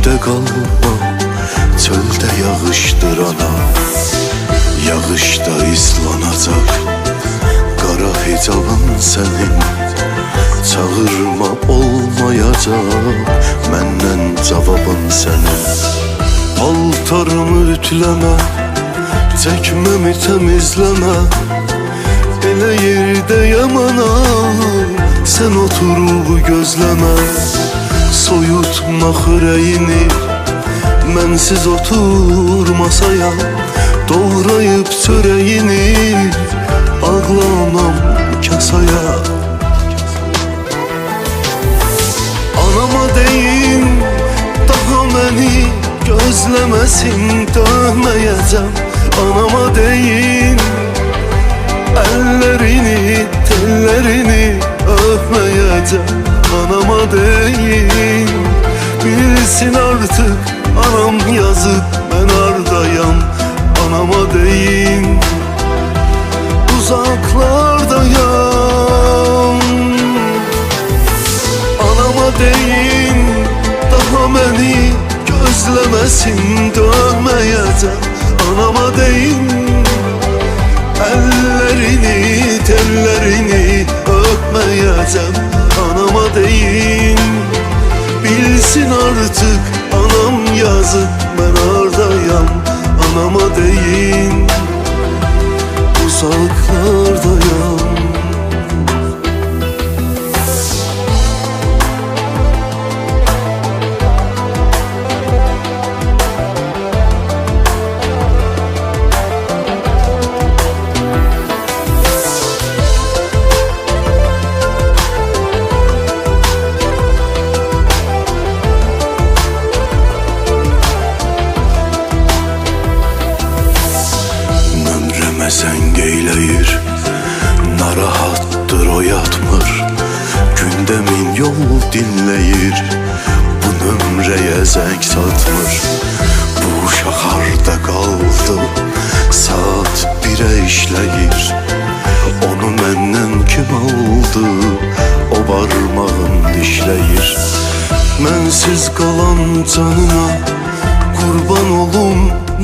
kalma Çölde yağıştır ana. Yağışta islanacak Kara hicabın senin. Çağırma olmayacak Menden cevabın senin. Paltarımı ütüleme Çekmemi temizleme. Ele yerde yamana Sen oturup gözleme Soyutma xörəyini Mənsiz otur masaya Doğrayıp çörəyini Ağlamam kasaya. Anama deyin Daha məni gözləməsin Dönməyəcəm Anama deyin Ellerini, tellerini öpmeyeceğim Anama deyin Bilsin artık anam yazık ben ardayam Anama deyin uzaklardayam Anama deyin daha beni gözlemesin dönmeyeceğim. Anama deyin Ellerini, tellerini öpmeyeceğim Bilsin artık anam yazık ben oradayam Anama deyin Uzaklardayam zəng eyləyir Narahatdır o yatmır. Gündə min yol dinləyir Bu nömrəyə zəng satmır. Bu uşaq harda qaldı Saat birə işləyir Onu məndən kim aldı? O barmağım dişləyir Mənsiz qalan canına Qurban olum